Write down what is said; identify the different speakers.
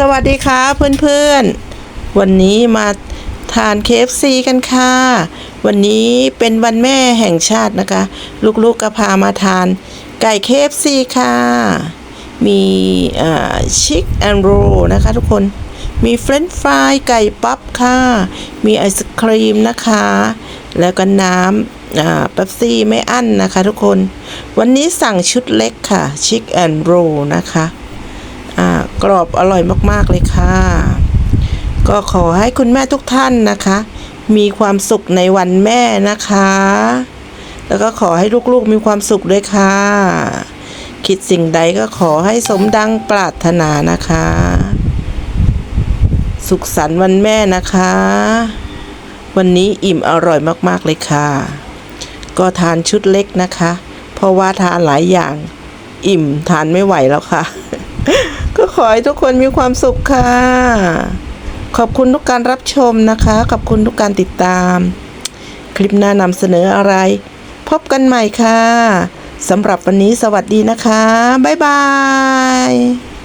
Speaker 1: สวัสดีค่ะเพื่อนๆ วันนี้มาทาน KFC กันค่ะ วันนี้เป็นวันแม่แห่งชาตินะคะ ลูกๆก็พามาทานไก่ KFC ค่ะ มีชิคแอนโรนะคะทุกคน มีเฟรนช์ฟรายไก่ปั๊บค่ะ มีไอศครีมนะคะ แล้วก็น้ำอ่าเป๊ปซี่ไม่อั้นนะคะทุกคน วันนี้สั่งชุดเล็กค่ะชิคแอนโรนะคะ กรอบอร่อยมากๆเลยค่ะ ก็ขอให้คุณแม่ทุกท่านนะคะ มีความสุขในวันแม่นะคะ แล้วก็ขอให้ลูกๆมีความสุขด้วยค่ะ คิดสิ่งใดก็ขอให้สมดังปรารถนานะคะ สุขสันต์วันแม่นะคะ วันนี้อิ่มอร่อยมากๆเลยค่ะ ก็ทานชุดเล็กนะคะ เพราะว่าทานหลายอย่าง อิ่มทานไม่ไหวแล้วค่ะ ขอให้ทุกคนมีความสุขค่ะ ขอบคุณทุกการรับชมนะคะ ขอบคุณทุกการติดตาม คลิปหน้านำเสนออะไร พบกันใหม่ค่ะสำหรับวันนี้สวัสดีนะคะ บ๊ายบาย